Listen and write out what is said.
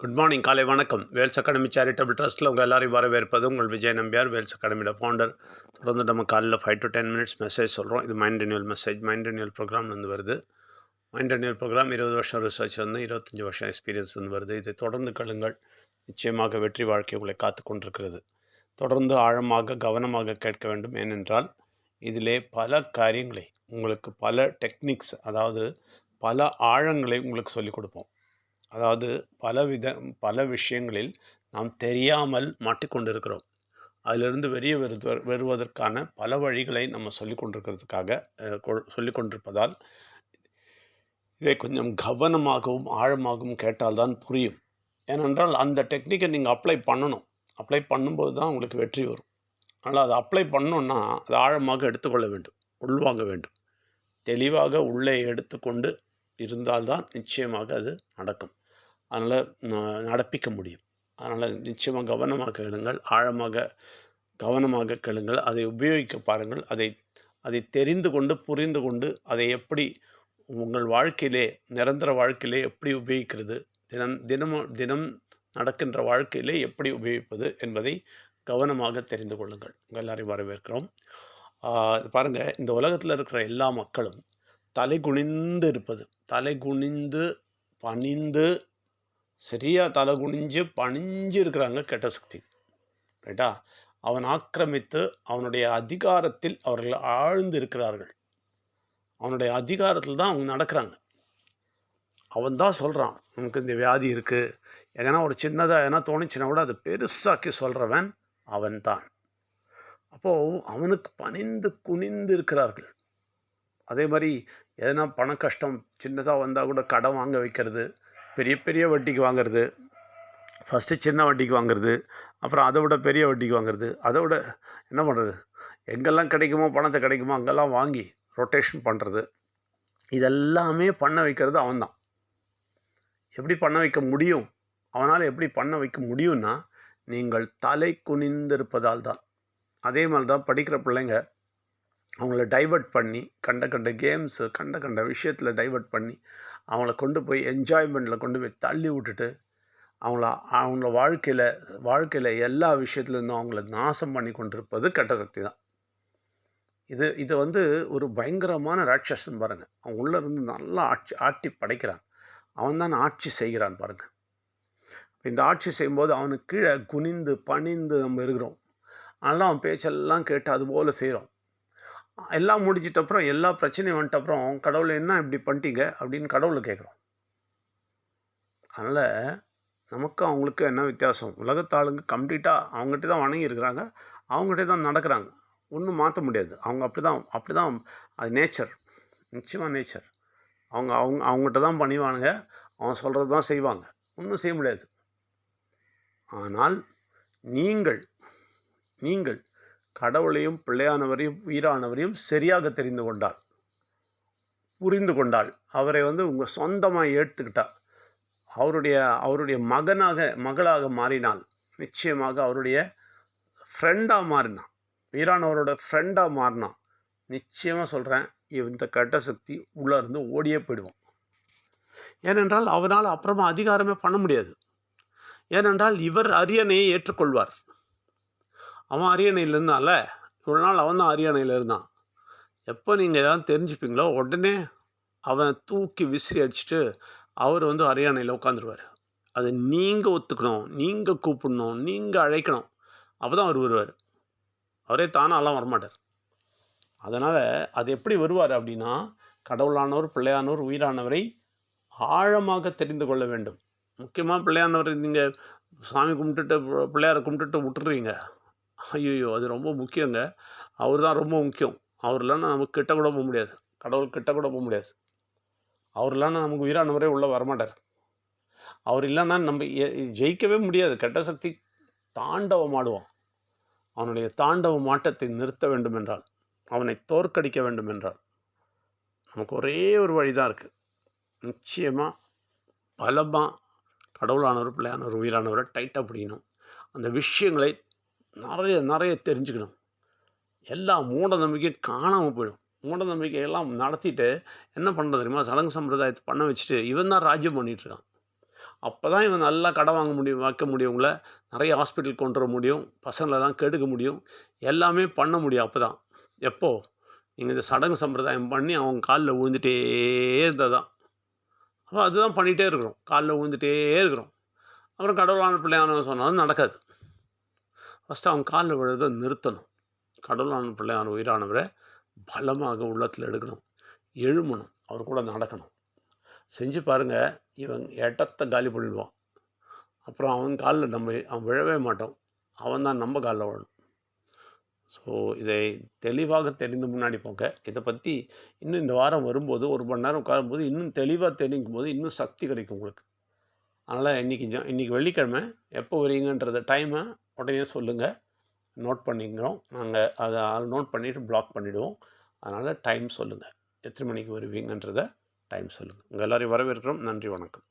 Good morning காலை வணக்கம். Wales academy charitable ட்ரஸ்ட்டில் உங்கள் எல்லாரையும் வரவேற்பது உங்கள் விஜய் நம்பியார் வேல்ஸ் அகாடமியோட ஃபவுண்டர் தொடர்ந்து நம்ம காலையில் five to ten minutes message சொல்கிறோம் இது mind renewal message mind renewal ப்ரோக்ராம்லேருந்து வருது. மைண்ட் ரினியூவல் ப்ரோக்ராம் இருபது வருஷம் ரிசர்ச் வந்து இருபத்தஞ்சி வருஷம் எக்ஸ்பீரியன்ஸ் வந்து வருது. இதை தொடர்ந்து கேளுங்கள். நிச்சயமாக வெற்றி வாழ்க்கை உங்களை காத்து கொண்டிருக்கிறது. தொடர்ந்து ஆழமாக கவனமாக கேட்க வேண்டும். ஏனென்றால் இதிலே பல காரியங்களை உங்களுக்கு பல டெக்னிக்ஸ் அதாவது பல ஆழங்களை உங்களுக்கு சொல்லிக் கொடுப்போம். அதாவது பலவித பல விஷயங்களில் நாம் தெரியாமல் மாட்டிக்கொண்டிருக்கிறோம் அதிலிருந்து வெளியே வருது வருவதற்கான பல வழிகளை நம்ம சொல்லிக் கொண்டிருக்கிறதுக்காக அஹ், சொல்லிக் கொண்டிருப்பதால் இதை கொஞ்சம் கவனமாகவும் ஆழமாகவும் கேட்டால்தான் புரியும். ஏனென்றால் அந்த டெக்னிக்கை நீங்கள் அப்ளை பண்ணணும். அப்ளை பண்ணும்போது தான் உங்களுக்கு வெற்றி வரும். ஆனால் அதை அப்ளை பண்ணோன்னா அதை ஆழமாக எடுத்துக்கொள்ள வேண்டும். உள்வாங்க வேண்டும். தெளிவாக உள்ளே எடுத்துக்கொண்டு இருந்தால்தான் நிச்சயமாக அது நடக்கும். அதனால் நடப்பிக்க முடியும். அதனால் நிச்சயமாக கவனமாக கேளுங்கள் ஆழமாக கவனமாக கேளுங்கள் அதை உபயோகிக்க பாருங்கள் அதை அதை தெரிந்து கொண்டு புரிந்து கொண்டு அதை எப்படி உங்கள் வாழ்க்கையிலே நிரந்தர வாழ்க்கையிலே எப்படி உபயோகிக்கிறது தினம் தினமும் தினம் நடக்கின்ற வாழ்க்கையிலே எப்படி உபயோகிப்பது என்பதை கவனமாக தெரிந்து கொள்ளுங்கள். உங்கள் எல்லாரையும் வரவேற்கிறோம். பாருங்கள் இந்த உலகத்தில் இருக்கிற எல்லா மக்களும் தலை குனிந்து இருப்பது தலை குனிந்து பணிந்து சரியாக தலை குனிஞ்சு பணிஞ்சு இருக்கிறாங்க கெட்ட சக்தி. ரைட்டா? அவன் ஆக்கிரமித்து அவனுடைய அதிகாரத்தில் அவர்கள் ஆழ்ந்து இருக்கிறார்கள் அவனுடைய அதிகாரத்தில் தான் அவங்க நடக்கிறாங்க. அவன் தான் சொல்கிறான் உனக்கு இந்த வியாதி இருக்குது எதனா ஒரு சின்னதாக எதனா தோணுச்சுன்னா கூட அதை பெருசாக்கி சொல்கிறவன் அவன்தான் அப்போது அவனுக்கு பணிந்து குனிந்து இருக்கிறார்கள் அதே மாதிரி எதனா பண கஷ்டம் சின்னதாக வந்தால் கூட கடன் வாங்க வைக்கிறது பெரிய பெரிய வட்டிக்கு வாங்குறது. ஃபஸ்ட்டு சின்ன வட்டிக்கு வாங்குறது. அப்புறம் அதை விட பெரிய வட்டிக்கு வாங்குறது. அதை விட என்ன பண்ணுறது எங்கெல்லாம் கிடைக்குமோ பணத்தை கிடைக்குமோ அங்கெல்லாம் வாங்கி ரொட்டேஷன் பண்ணுறது இதெல்லாமே பண்ண வைக்கிறது அவன்தான். எப்படி பண்ண வைக்க முடியும்? அவனால் எப்படி பண்ண வைக்க முடியும்னா நீங்கள் தலை குனிந்திருப்பதால் தான். அதே மாதிரி தான் படிக்கிற பிள்ளைங்க அவங்கள டைவர்ட் பண்ணி கண்ட கண்ட கேம்ஸு கண்ட கண்ட விஷயத்தில் டைவர்ட் பண்ணி அவங்கள கொண்டு போய் என்ஜாய்மெண்ட்டில் கொண்டு போய் தள்ளி விட்டுட்டு அவங்கள அவங்கள வாழ்க்கையில் வாழ்க்கையில் எல்லா விஷயத்துலேருந்தும் அவங்கள நாசம் பண்ணி கொண்டிருப்பது கெட்ட சக்தி தான். இது இது வந்து ஒரு பயங்கரமான ராட்சசன் பாருங்கள் அவன் உள்ளே இருந்து நல்லா ஆட்சி ஆட்டி படைக்கிறான். அவன் தான் ஆட்சி செய்கிறான் பாருங்கள் இந்த ஆட்சி செய்யும்போது அவனுக்கு கீழே குனிந்து பணிந்து நம்ம இருக்கிறோம். அதனால் அவன் பேச்செல்லாம் கேட்டு அது போல் செய்கிறோம் எல்லாம் முடிச்சிட்ட அப்புறம் எல்லா பிரச்சனையும் வந்துட்ட அப்புறம் கடவுளை என்ன இப்படி பண்ணிட்டீங்க? அப்படின்னு கடவுளை கேட்குறோம். அதனால் நமக்கு அவங்களுக்கு என்ன வித்தியாசம்? உலகத்தாளுங்க கம்ப்ளீட்டாக அவங்ககிட்ட தான் வணங்கி இருக்கிறாங்க. அவங்ககிட்ட தான் நடக்கிறாங்க. ஒன்றும் மாற்ற முடியாது. அவங்க அப்படி தான் அப்படி தான் அது நேச்சர் நிச்சயமாக நேச்சர் அவங்க அவங்க அவங்ககிட்ட தான் பண்ணிவானுங்க அவன் சொல்கிறது தான் செய்வாங்க. ஒன்றும் செய்ய முடியாது. ஆனால் நீங்கள் நீங்கள் கடவுளையும் பிள்ளையானவரையும் உயிரானவரையும் சரியாக தெரிந்து கொண்டார் புரிந்து கொண்டால் அவரை வந்து உங்கள் சொந்தமாக ஏற்றுக்கிட்டார் அவருடைய அவருடைய மகனாக மகளாக மாறினால் நிச்சயமாக அவருடைய ஃப்ரெண்டாக மாறினான். உயிரானவரோட ஃப்ரெண்டாக மாறினான். நிச்சயமாக சொல்கிறேன் இந்த கட்ட சக்தி உள்ளே இருந்து ஓடியே போயிடுவோம் ஏனென்றால் அவனால் அப்புறமா அதிகாரமே பண்ண முடியாது. ஏனென்றால் இவர் அரியணையை ஏற்றுக்கொள்வார். அவன் அரியணையில் இருந்தான்ல? இவ்வளோ நாள் அவன் தான் அரியணையில் இருந்தான். எப்போ நீங்கள் எதாவது தெரிஞ்சுப்பீங்களோ உடனே அவன் தூக்கி விசிறி அடிச்சுட்டு அவர் வந்து அரியணையில் உட்காந்துருவார் அதை நீங்கள் ஒத்துக்கணும் நீங்கள் கூப்பிடணும் நீங்கள் அழைக்கணும். அப்போ தான் அவர் வருவார். அவரே தானாலாம் வரமாட்டார். அதனால் அது எப்படி வருவார் அப்படின்னா கடவுளானவர் பிள்ளையானவர் உயிரானவரை ஆழமாக தெரிந்து கொள்ள வேண்டும். முக்கியமாக பிள்ளையானவர் நீங்கள் சாமி கும்பிட்டுட்டு பிள்ளையாரை கும்பிட்டுட்டு விட்டுறீங்க. ஐயோ அது ரொம்ப முக்கியங்க. அவர் தான் ரொம்ப முக்கியம். அவர் இல்லைன்னா நமக்கு கிட்ட கூட போக முடியாது. கடவுள் கிட்ட கூட போக முடியாது. அவர் இல்லைன்னா நமக்கு உயிரானவரே உள்ளே வரமாட்டார். அவர் இல்லைன்னா நம்ம ஜெயிக்கவே முடியாது. கெட்ட சக்தி தாண்டவம் ஆடுவான். அவனுடைய தாண்டவ மாட்டத்தை நிறுத்த வேண்டும் என்றால் அவனை தோற்கடிக்க வேண்டும் என்றால் நமக்கு ஒரே ஒரு வழி தான் இருக்குது நிச்சயமாக பலமாக கடவுளானவர் பிள்ளையானவர் உயிரானவரை டைட்டாக பிடிக்கணும். அந்த விஷயங்களை நிறைய நிறைய தெரிஞ்சுக்கணும். எல்லா மூட நம்பிக்கையும் காணாமல் போயிடும். மூட நம்பிக்கையெல்லாம் நடத்திட்டு என்ன பண்ணுறது தெரியுமா? சடங்கு சம்பிரதாயத்தை பண்ண வச்சுட்டு இவன் தான் ராஜ்யம் பண்ணிகிட்ருக்கான் அப்போ தான் இவன் நல்லா கடை வாங்க முடியும் வைக்க முடியும் உங்களை நிறைய ஹாஸ்பிட்டல் கொண்டு வர முடியும் பசங்களை தான் கெடுக்க முடியும். எல்லாமே பண்ண முடியும் அப்போ தான் எப்போது நீங்கள் இந்த சடங்கு சம்பிரதாயம் பண்ணி அவங்க காலில் விழுந்துட்டே இருந்தால் தான் அப்போ அதுதான் பண்ணிகிட்டே இருக்கிறோம். காலில் விழுந்துட்டே இருக்கிறோம். அப்புறம் கடவுளான பிள்ளையான சொன்னாலும் நடக்காது. ஃபஸ்ட்டு அவங்க காலில் விழுறதை நிறுத்தணும். கடவுளான பிள்ளையான உயிரானவரை பலமாக உள்ளத்தில் எடுக்கணும். எழுமணும் அவர் கூட நடக்கணும். செஞ்சு பாருங்கள் இவன் இடத்த காலி பண்ணிடுவான். அப்புறம் அவன் காலில் நம்ம அவன் விழவே மாட்டோம் அவன் தான் நம்ம காலில் விழணும். ஸோ இதை தெளிவாக தெரிந்து முன்னாடி போங்க. இதை பற்றி இன்னும் இந்த வாரம் வரும்போது ஒரு மணி நேரம் உட்காரும்போது இன்னும் தெளிவாக தெரிஞ்சிக்கும் போது இன்னும் சக்தி கிடைக்கும் உங்களுக்கு. அதனால் இன்றைக்கி இன்றைக்கி வெள்ளிக்கிழமை எப்போ வரீங்கன்றத டைமை உடனே சொல்லுங்கள் நோட் பண்ணிக்கிறோம். நாங்கள் அதை நோட் பண்ணிவிட்டு பிளாக் பண்ணிவிடுவோம் அதனால் டைம் சொல்லுங்கள் எத்தனை மணிக்கு வருவீங்கன்றத டைம் சொல்லுங்கள் உங்கள் எல்லோரையும் வரவேற்கிறோம். நன்றி வணக்கம்.